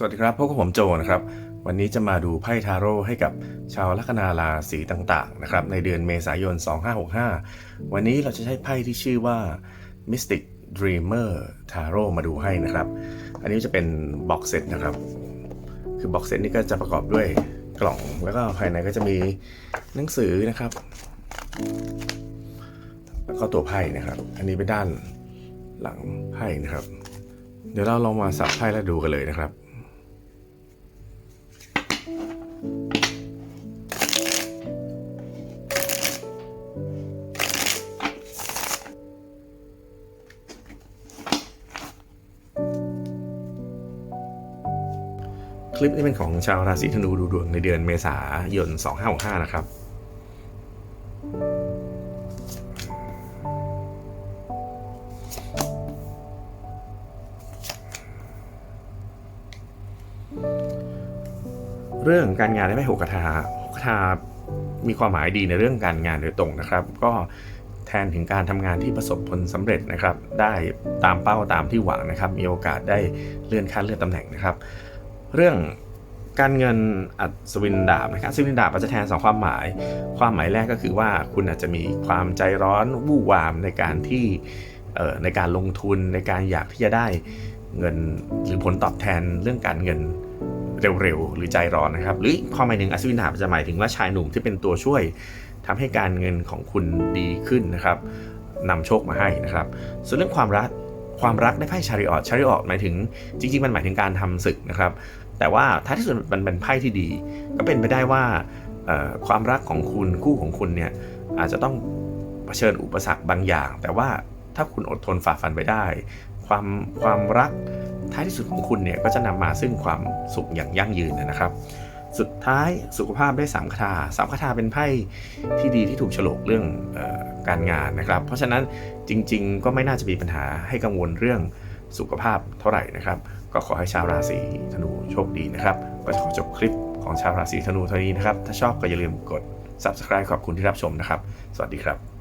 สวัสดีครับพบกับผมโจนะครับ วันนี้จะมาดูไพ่ทาโร่ให้กับชาวลัคนาราศีต่างๆนะครับในเดือนเมษายน 2565 วันนี้เราจะใช้ไพ่ที่ชื่อว่า Mystic Dreamer Tarot มาดูให้นะครับ อันนี้จะเป็นบ็อกเซตนะครับ คือบ็อกเซตนี้ก็จะประกอบด้วยกล่องแล้วก็ภายในก็จะมีหนังสือนะครับ แล้วก็ตัวไพ่นะครับ อันนี้เป็นด้านหลังไพ่นะครับ เดี๋ยวเราลองมาสับไพ่แล้วดูกันเลยนะครับ คลิปนี้เป็นของชาวราศีธนูดูดวงในเดือนเมษายน 2565 นะครับ เรื่องการงานได้ไม่หกคาถาหกคาถามีความหมายดีในเรื่องการงานโดยตรงนะครับ ก็แทนถึงการทำงานที่ประสบผลสำเร็จนะครับ ได้ตามเป้าตามที่หวังนะครับ มีโอกาสได้เลื่อนขั้นเลื่อนตำแหน่งนะครับ เรื่องการเงินอัศวินดาบนะครับอัศวินดาบอาจจะแทนสองความหมาย ความหมายแรกก็คือว่าคุณอาจจะมีความใจร้อนวู่วามในการที่เอ่อในการลงทุนในการอยากที่จะได้เงินหรือผลตอบแทนเรื่องการเงิน เร็วๆ หรือใจร้อนนะครับ หรืออีกความหมายหนึ่งอัศวินดาจะหมายถึงว่าชายหนุ่มที่เป็นตัวช่วยทำให้การเงินของคุณดีขึ้นนะครับนำโชคมาให้นะครับ ส่วนเรื่องความรักความรักได้ไพ่ชาริออตชาริออตหมายถึงจริง ๆ มันหมายถึงการทำศึกนะครับ แต่ว่าท้ายที่สุดมันเป็นไพ่ที่ดี ก็เป็นไปได้ว่าความรักของคุณคู่ของคุณเนี่ยอาจจะต้องเผชิญอุปสรรคบางอย่าง แต่ว่าถ้าคุณอดทนฝ่าฟันไปได้ ความความรัก ท้ายที่สุดของคุณเนี่ยก็จะนำมาซึ่งความสุขอย่างยั่งยืนนะครับ สุดท้ายสุขภาพได้สามคาถาสามคาถาเป็นไพ่ที่ดีที่ถูกฉลกเรื่องออการงานนะครับ เพราะฉะนั้นจริง ๆ ก็ไม่น่าจะมีปัญหาให้กังวลเรื่องสุขภาพเท่าไหร่นะครับ ก็ขอให้ชาวราศีธนูโชคดีนะครับ ก็จะขอจบคลิปของชาวราศีธนูเท่านี้นะครับ ถ้าชอบก็อย่าลืมกด subscribe ขอบคุณที่รับชมนะครับ สวัสดีครับ